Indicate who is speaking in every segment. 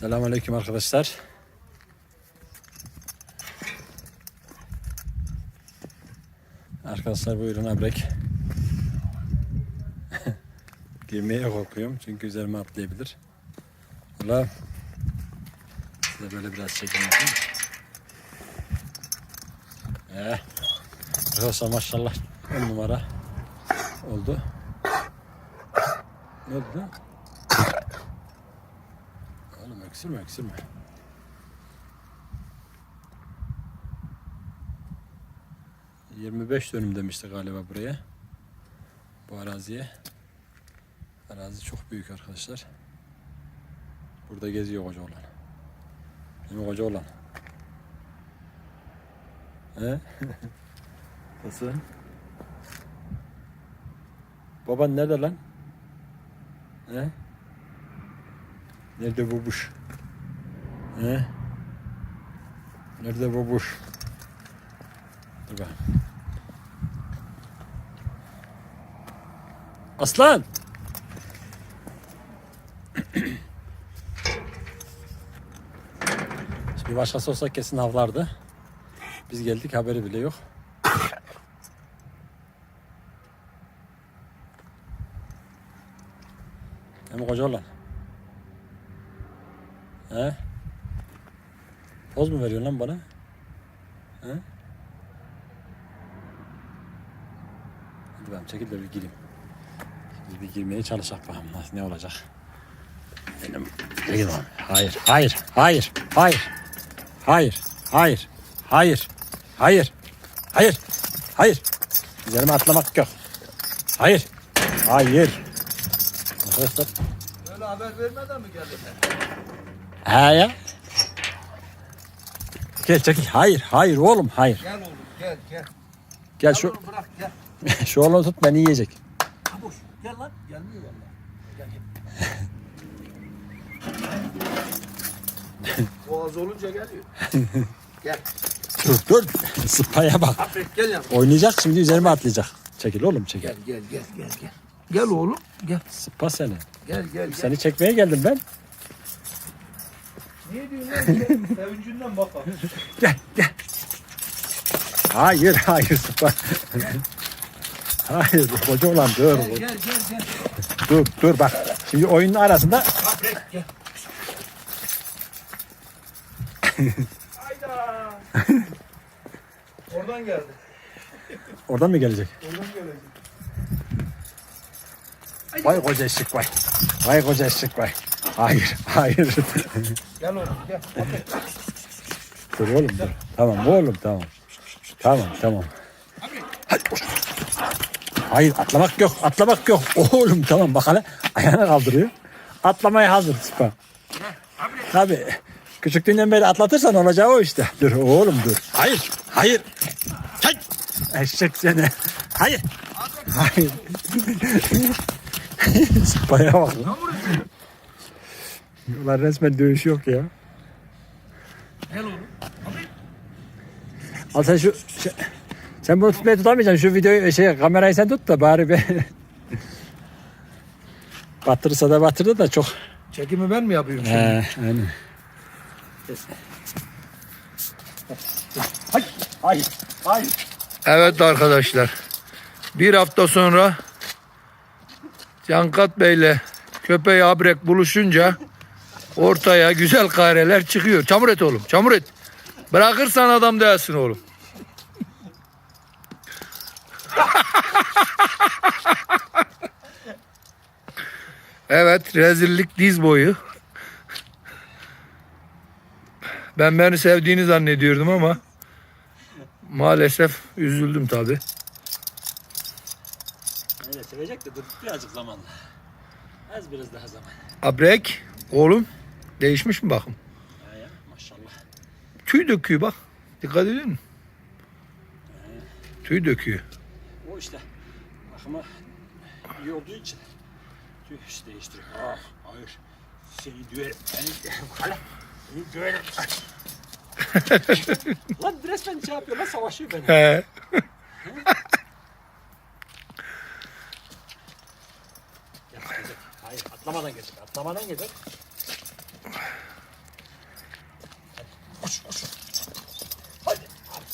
Speaker 1: Selamünaleyküm arkadaşlar. Arkadaşlar buyurun abrek. Girmeye korkuyorum çünkü üzerime atlayabilir. Valla size böyle biraz çekim yapayım. Eh. Arkadaşlar maşallah 10 numara oldu. Ne oldu öksürme öksürme. ...25 dönüm demişti galiba buraya. Bu araziye. Arazi çok büyük arkadaşlar. Burada geziyor koca olan. Mi koca olan? He? Nasıl? Baban nerede lan? He? Nerede babuş? He? Nerede babuş? Dur bakalım. Aslan! Şimdi başkası olsa kesin havlardı. Biz geldik haberi bile yok. Hem koca olan. He? Poz mu veriyorsun lan bana? He? Hadi ben çekil de bir gireyim. Şimdi bir girmeye çalışak bakalım nasıl ne olacak. Benim girmem. Hayır, hayır, hayır, hayır. Hayır, hayır, hayır, hayır, hayır, hayır. Üzerime atlamak yok. Hayır, hayır. Arkadaşlar.
Speaker 2: Böyle haber vermeden mi geldin?
Speaker 1: He ya. Gel çekil. Hayır, hayır oğlum, hayır.
Speaker 2: Gel oğlum gel gel.
Speaker 1: Gel şu
Speaker 2: oğlum bırak gel.
Speaker 1: şu oğlunu tut beni yiyecek.
Speaker 2: Kabuş gel lan. Gelmiyor valla. Gel gel. Boğaz olunca geliyor. gel.
Speaker 1: Dur dur. Sıpaya bak.
Speaker 2: Aferin gel yavrum.
Speaker 1: Oynayacak şimdi üzerime atlayacak. Çekil oğlum çekil.
Speaker 2: Gel gel gel gel gel. Gel oğlum gel.
Speaker 1: Sıpa seni.
Speaker 2: Gel gel gel.
Speaker 1: Seni çekmeye geldim ben.
Speaker 2: Niye diyorsun lan? Sevincinden bak bak.
Speaker 1: Gel gel. Hayır hayır sıpa. hayır koca olan dur.
Speaker 2: Gel gel gel gel.
Speaker 1: Dur dur bak. Şimdi oyunun arasında
Speaker 2: Aferin gel. Hayda. Oradan geldi.
Speaker 1: oradan mı gelecek?
Speaker 2: Oradan gelecek.
Speaker 1: Vay koca eşek vay. Vay koca eşek vay. Hayır hayır.
Speaker 2: Gel oğlum gel.
Speaker 1: dur oğlum dur. Tamam oğlum tamam. Tamam tamam. Hadi koş. Hayır atlamak yok atlamak yok. Oğlum tamam bak hele ayağını kaldırıyor. Atlamaya hazır sıpa. Tabi küçüklüğünden beri atlatırsan olacağı o işte. Dur oğlum dur. Hayır hayır. Hayır. Eşek seni. Hayır. Hayır. Sıpaya bak lan. Ulan resmen dövüş yok ya.
Speaker 2: Gel oğlum.
Speaker 1: Al sen şu şey- sen bunu tutmaya tutamayacaksın. Şu videoyu şey kamerayı sen tut da bari be. Batırırsa da batırdı da çok.
Speaker 2: Çekimi ben mi yapıyorum şimdi?
Speaker 1: He, aynen. Hayır, hayır, hayır.
Speaker 2: Evet arkadaşlar. Bir hafta sonra Cankat Bey'le köpeği abrek buluşunca ortaya güzel kareler çıkıyor. Çamur et oğlum, çamur et. Bırakırsan adam değilsin oğlum. evet, rezillik diz boyu. Ben beni sevdiğini zannediyordum ama maalesef üzüldüm tabi.
Speaker 1: Öyle sevecek de dur birazcık zamanla. Az biraz daha zaman.
Speaker 2: Abrek oğlum değişmiş mi bakım?
Speaker 1: Ya, ya maşallah.
Speaker 2: Tüy döküyor bak. Dikkat ediyor musun? Tüy döküyor.
Speaker 1: O işte bakıma iyi olduğu için tüy işte değiştiriyor. Ah, hayır. Seni düverim. Beni hala. Seni düverim. lan resmen şey yapıyor lan savaşıyor beni.
Speaker 2: He.
Speaker 1: Hayır atlamadan gelecek. Atlamadan gelecek.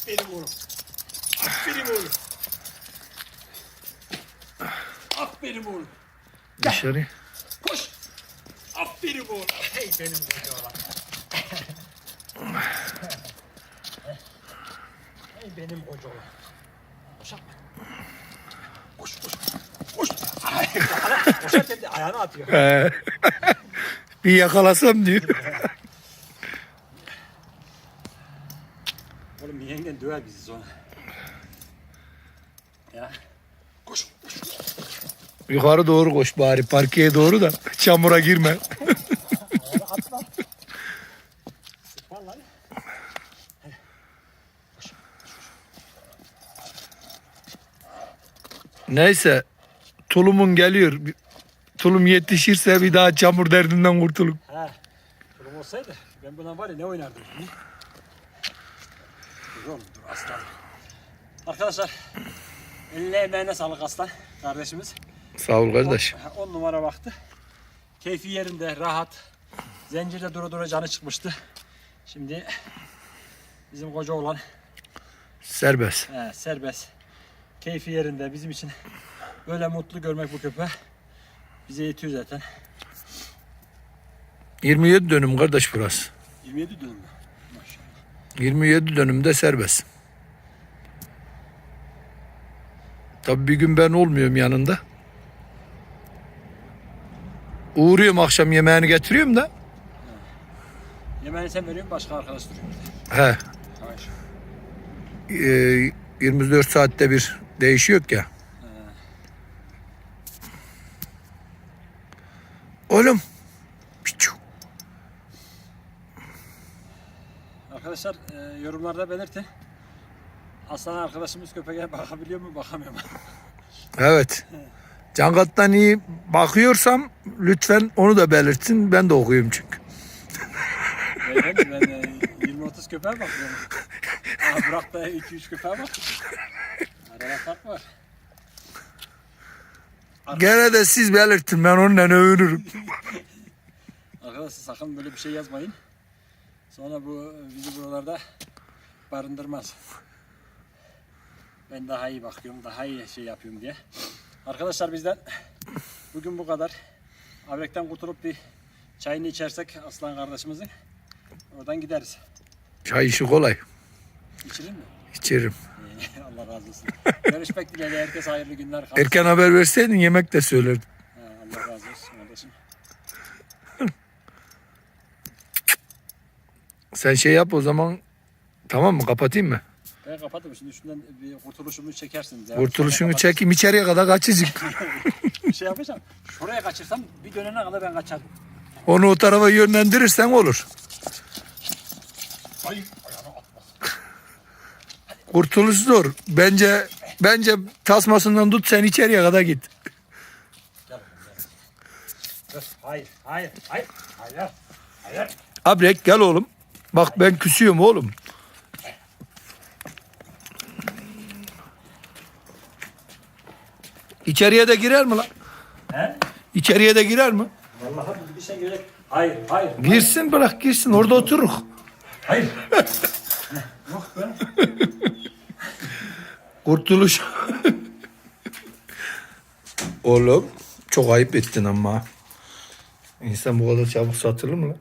Speaker 1: Aferin oğlum. Aferin oğlum. Aferin oğlum.
Speaker 2: Dışarı.
Speaker 1: Koş. Aferin oğlum. Hey benim koca oğlan. hey benim koca oğlan. Koş atma. Koş koş. Koş. Ay, ayağına- Koşarken de ayağını atıyor.
Speaker 2: He. bir yakalasam diyor.
Speaker 1: Oğlum döver bizi sonra. Ya. Koş. koş.
Speaker 2: Yukarı doğru koş bari parkeye doğru da çamura girme. Neyse tulumun geliyor. Tulum yetişirse bir daha çamur derdinden kurtulun.
Speaker 1: He. Durum olsaydı ben buna var ya ne oynardım. Hı? Dur oğlum dur aslan. Arkadaşlar eline emeğine sağlık aslan kardeşimiz.
Speaker 2: Sağ ol kardeş.
Speaker 1: 10 numara baktı. Keyfi yerinde rahat. Zincirde dura dura canı çıkmıştı. Şimdi bizim koca olan
Speaker 2: Serbest.
Speaker 1: he, serbest. Keyfi yerinde bizim için böyle mutlu görmek bu köpeği bize yetiyor zaten.
Speaker 2: 27 dönüm kardeş burası.
Speaker 1: 27 dönüm mü? Maşallah.
Speaker 2: 27 dönümde serbest. Tabii bir gün ben olmuyorum yanında. Uğruyorum akşam yemeğini getiriyorum da.
Speaker 1: Yemeğini sen veriyorsun başka arkadaş duruyor.
Speaker 2: He.
Speaker 1: Maşallah.
Speaker 2: e, 24 saatte bir değişiyor ya. Oğlum. Piçu.
Speaker 1: Arkadaşlar e, yorumlarda belirtin. Aslan arkadaşımız köpeğe bakabiliyor mu bakamıyor mu?
Speaker 2: Evet. Cangat'tan iyi bakıyorsam lütfen onu da belirtin. Ben de okuyayım çünkü.
Speaker 1: Beyefendi ben e, 20-30 köpeğe bakıyorum. Aa, Burak da 2-3 köpeğe bak. Arada fark var.
Speaker 2: Gene de siz belirtin. Ben onunla övünürüm.
Speaker 1: Arkadaşlar sakın böyle bir şey yazmayın. Sonra bu bizi buralarda barındırmaz. Ben daha iyi bakıyorum, daha iyi şey yapıyorum diye. Arkadaşlar bizden bugün bu kadar. Abrekten kurtulup bir çayını içersek Aslan kardeşimizin oradan gideriz.
Speaker 2: Çay işi kolay.
Speaker 1: İçelim mi?
Speaker 2: İçerim.
Speaker 1: Allah razı olsun. Görüşmek dileğiyle herkese hayırlı günler. Kalsın.
Speaker 2: Erken haber verseydin yemek de söylerdim.
Speaker 1: Ha, Allah razı olsun kardeşim.
Speaker 2: Sen şey yap o zaman. Tamam mı? Kapatayım mı?
Speaker 1: Ben kapattım şimdi üstünden bir kurtuluşumu çekersin. Ya.
Speaker 2: Kurtuluşunu
Speaker 1: Kapat-
Speaker 2: çekeyim içeriye kadar kaçacak.
Speaker 1: Bir şey yapacağım. Şuraya kaçırsam bir dönene kadar ben kaçarım.
Speaker 2: Onu o tarafa yönlendirirsen olur.
Speaker 1: Ay.
Speaker 2: Kurtuluş zor. Bence bence tasmasından tut sen içeriye kadar git.
Speaker 1: Gel gel. Hayır, hayır, hayır, hayır, hayır.
Speaker 2: Abrek gel oğlum. Bak ben küsüyorum oğlum. İçeriye de girer mi lan?
Speaker 1: He?
Speaker 2: İçeriye de girer mi?
Speaker 1: Vallahi bir şey gerek. Hayır, hayır,
Speaker 2: Girsin bırak girsin orada otururuz.
Speaker 1: hayır. Yok be.
Speaker 2: Kurtuluş. oğlum çok ayıp ettin ama. İnsan bu kadar çabuk satılır mı lan?